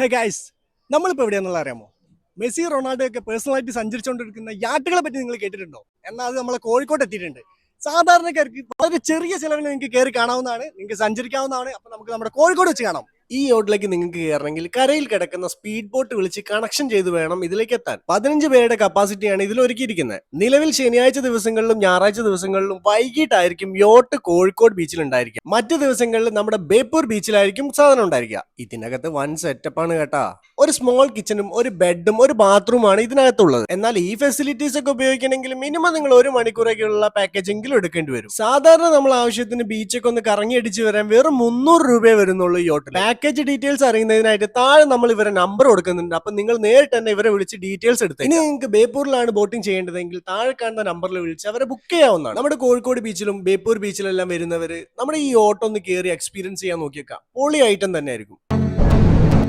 Hey guys നമ്മളിപ്പോൾ എവിടെയാണെന്നുള്ള അറിയാമോ? Messi Ronaldo ഒക്കെ പേഴ്സണലായിട്ട് സഞ്ചരിച്ചുകൊണ്ടിരിക്കുന്ന യാട്ടുകളെ പറ്റി നിങ്ങൾ കേട്ടിട്ടുണ്ടോ? എന്നാൽ അത് നമ്മളെ കോഴിക്കോട്ട് എത്തിയിട്ടുണ്ട്. സാധാരണക്കാർക്ക് വളരെ ചെറിയ ചിലവിൽ നിങ്ങൾക്ക് കയറി കാണാവുന്നതാണ് നിങ്ങൾക്ക് സഞ്ചരിക്കാവുന്നതാണ്. അപ്പം നമുക്ക് നമ്മുടെ കോഴിക്കോട് വെച്ച് കാണാം. ഈ യോട്ടിലേക്ക് നിങ്ങൾക്ക് കയറണമെങ്കിൽ കരയിൽ കിടക്കുന്ന സ്പീഡ് ബോട്ട് വിളിച്ച് കണക്ഷൻ ചെയ്ത് വേണം ഇതിലേക്ക് എത്താൻ. പതിനഞ്ച് പേരുടെ കപ്പാസിറ്റിയാണ് ഇതിൽ ഒരുക്കിയിരിക്കുന്നത്. നിലവിൽ ശനിയാഴ്ച ദിവസങ്ങളിലും ഞായറാഴ്ച ദിവസങ്ങളിലും വൈകിട്ടായിരിക്കും യോട്ട് കോഴിക്കോട് ബീച്ചിൽ ഉണ്ടായിരിക്കും മറ്റു ദിവസങ്ങളിൽ നമ്മുടെ ബേപ്പൂർ ബീച്ചിലായിരിക്കും സാധനം ഉണ്ടായിരിക്കുക. ഇതിനകത്ത് വൻ ആണ് കേട്ടാ. ഒരു സ്മോൾ കിച്ചനും ഒരു ബെഡും ഒരു ബാത്റൂമാണ് ഇതിനകത്തുള്ളത്. എന്നാൽ ഈ ഫെസിലിറ്റീസ് ഒക്കെ ഉപയോഗിക്കണമെങ്കിൽ മിനിമം നിങ്ങൾ ഒരു മണിക്കൂറൊക്കെയുള്ള പാക്കേജ് എങ്കിലും എടുക്കേണ്ടി വരും. സാധാരണ നമ്മൾ ആവശ്യത്തിന് ബീച്ചൊക്കെ ഒന്ന് കറങ്ങി അടിച്ച് വരാൻ വെറും മുന്നൂറ് രൂപയെ വരുന്നുള്ളൂ ഈ യോട്ടിൽ. പാക്കേജ് ഡീറ്റെയിൽസ് അറിയുന്നതിനായിട്ട് താഴെ നമ്മൾ ഇവരെ നമ്പർ കൊടുക്കുന്നുണ്ട്. അപ്പൊ നിങ്ങൾ നേരിട്ട് തന്നെ ഇവരെ വിളിച്ച് ഡീറ്റെയിൽസ് എടുത്ത് ഇനി നിങ്ങൾക്ക് ബേപ്പൂരിലാണ് ബോട്ടിംഗ് ചെയ്യേണ്ടതെങ്കിൽ താഴെ കാണുന്ന നമ്പറിൽ വിളിച്ച് അവരെ ബുക്ക് ചെയ്യാവുന്നതാണ്. നമ്മുടെ കോഴിക്കോട് ബീച്ചിലും ബേപ്പൂർ ബീച്ചിലെല്ലാം വരുന്നവര് നമ്മുടെ ഈ ഓട്ടോ ഒന്ന് കയറി എക്സ്പീരിയൻസ് ചെയ്യാൻ നോക്കിയേക്കാം. പൊളി ഐറ്റം തന്നെ ആയിരിക്കും